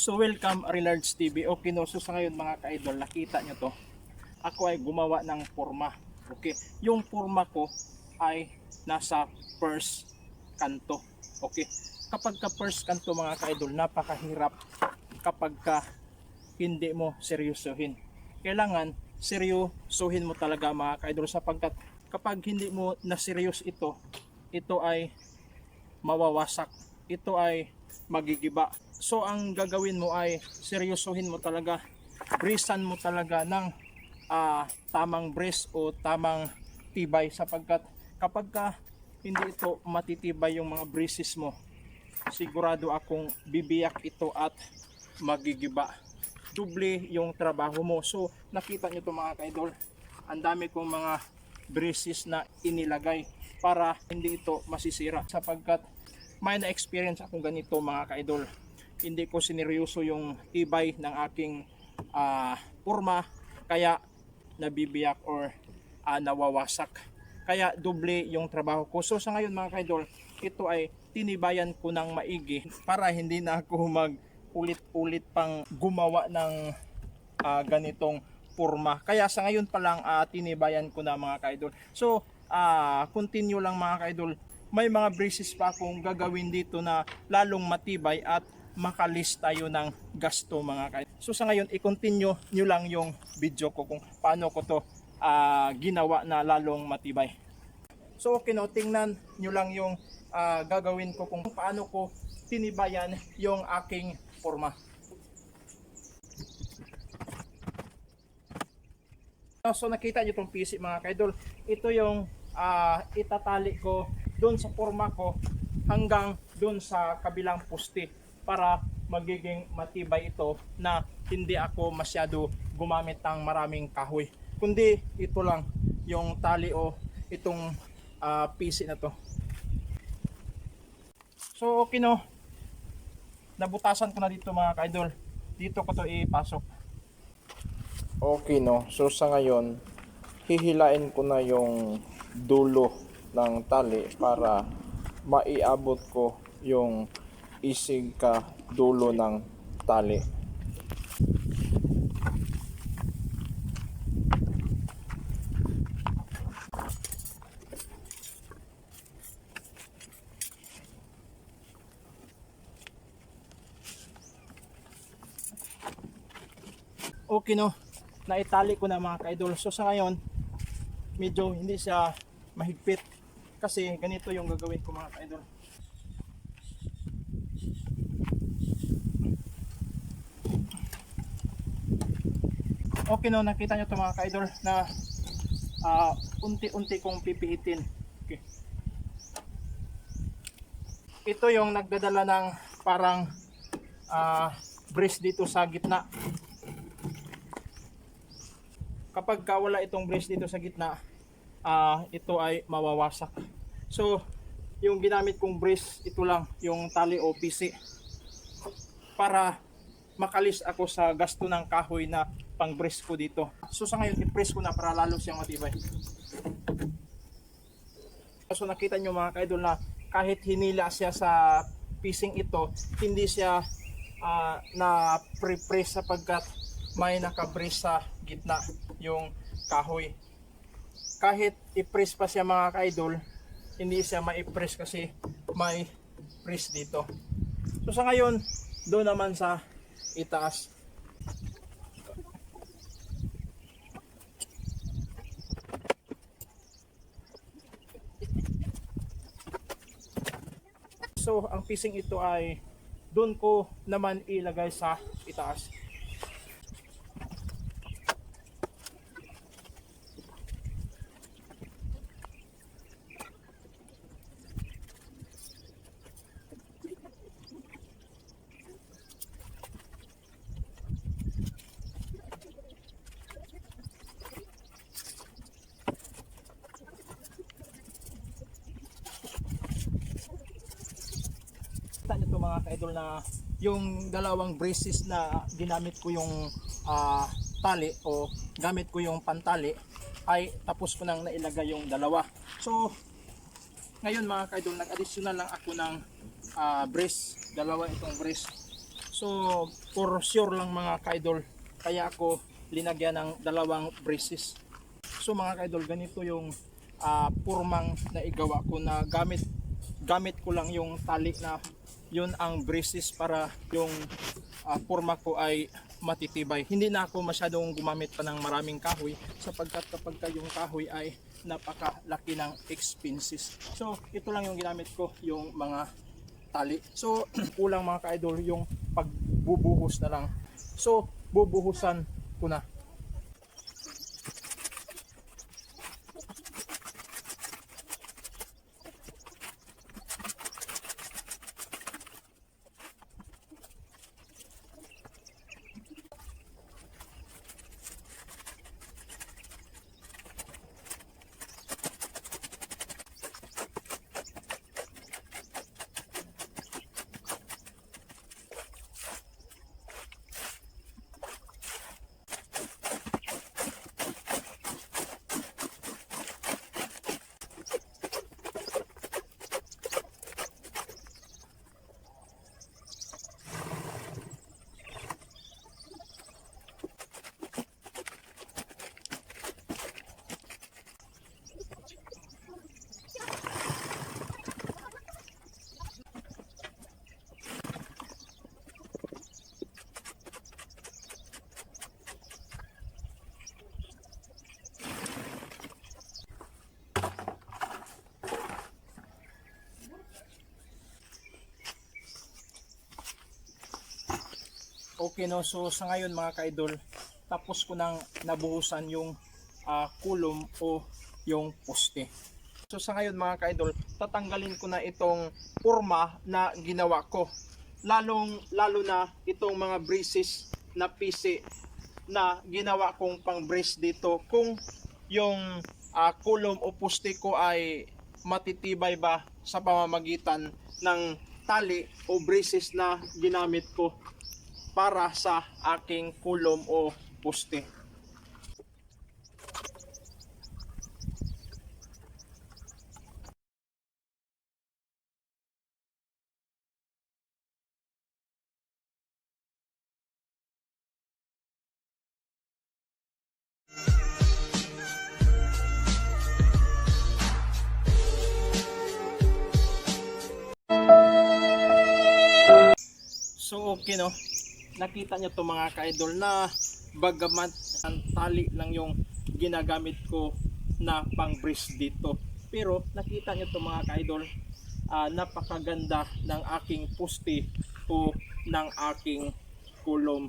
So welcome Relards TV. Okay no, sa ngayon mga ka-idol, nakita nyo to. Ako ay gumawa ng forma. Okay, yung forma ko ay nasa first kanto. Okay, kapag ka first kanto mga ka-idol, napakahirap kapag ka hindi mo seryosohin. Kailangan seryosohin mo talaga mga ka-idol sapagkat kapag hindi mo na serious ito, ito ay mawawasak. Ito ay magigiba. So ang gagawin mo ay seryosohin mo talaga, brisan mo talaga ng ah, tamang brace o tamang tibay sapagkat kapag ka hindi ito matitibay yung mga braces mo, sigurado akong bibiyak ito at magigiba. Doble yung trabaho mo. So nakita nyo to mga kaidol, ang dami kong mga braces na inilagay para hindi ito masisira sapagkat may na-experience akong ganito mga kaidol hindi ko sineryoso yung tibay ng aking ah, forma kaya nabibiyak or ah, nawawasak kaya doble yung trabaho ko so sa ngayon mga kaidol ito ay tinibayan ko ng maigi para hindi na ako mag ulit-ulit pang gumawa ng ah, ganitong forma. Kaya sa ngayon pa lang ah, tinibayan ko na mga kaidol. So, ah, continue lang mga kaidol. May mga braces pa akong gagawin dito na lalong matibay at makalis tayo ng gasto mga kaidol. So sa ngayon, i-continue nyo lang yung video ko kung paano ko to ah, ginawa na lalong matibay. So okay no, tingnan nyo lang yung ah, gagawin ko kung paano ko tinibayan yung aking forma. So nakita nyo itong PC mga kaidol. Ito yung ah, itatali ko doon sa forma ko hanggang doon sa kabilang poste para magiging matibay ito na hindi ako masyado gumamit ng maraming kahoy. Kundi ito lang yung tali o itong ah, PC na to. So okay no. Nabutasan ko na dito mga kaidol. Dito ko to ipasok. Okay no. So sa ngayon, hihilain ko na yung dulo ng tali para maiabot ko yung isig ka dulo ng tali. okay no naitali ko na mga ka-idol so sa ngayon medyo hindi siya mahigpit. Kasi ganito yung gagawin ko mga ka-idol. Okay no nakita nyo to mga ka-idol na ah, unti-unti kong pipihitin. Okay. ito yung nagdadala ng parang ah, brace dito sa gitna. Kapag ka wala itong brace dito sa gitna, ah ito ay mawawasak. So, yung ginamit kong brace, ito lang, yung tali o PC. Para makalis ako sa gasto ng kahoy na pang brace ko dito. So sa ngayon, i-press ko na para lalo siyang matibay. So nakita nyo mga kaidol na kahit hinila siya sa pising ito, hindi siya ah, na pre-press sapagkat may naka-brace sa gitna yung kahoy. Kahit i-press pa siya mga ka-idol, hindi siya ma-press kasi may press dito. So sa ngayon, doon naman sa itaas. So ang pising ito ay doon ko naman ilagay sa itaas. Ka-idol na yung dalawang braces na ginamit ko yung ah, tali o gamit ko yung pantali ay tapos ko nang nailagay yung dalawa. So ngayon mga ka-idol nag-additional lang ako ng ah, brace, dalawa itong brace. So, for sure lang mga ka-idol, kaya ako linagyan ng dalawang braces. So mga ka-idol, ganito yung ah, purmang na igawa ko na gamit gamit ko lang yung tali na yun ang braces para yung ah, purma ko ay matitibay. Hindi na ako masyadong gumamit pa ng maraming kahoy sapagkat kapag ka yung kahoy ay napakalaki ng expenses. So ito lang yung ginamit ko, yung mga tali. So kulang mga ka-idol yung pagbubuhos na lang. So bubuhusan ko na. Okay no, so sa ngayon mga ka-idol, tapos ko nang nabuhusan yung ah, kulom o yung poste. So sa ngayon mga ka-idol, tatanggalin ko na itong purma na ginawa ko. Lalong lalo na itong mga braces na PC na ginawa kong pang brace dito kung yung ah, kulom o poste ko ay matitibay ba sa pamamagitan ng tali o braces na ginamit ko para sa aking kulom o poste. So okay no, nakita nyo to mga ka-idol na bagamat ang tali lang yung ginagamit ko na pang brace dito. Pero nakita nyo to mga ka-idol, ah, napakaganda ng aking poste o ng aking kulom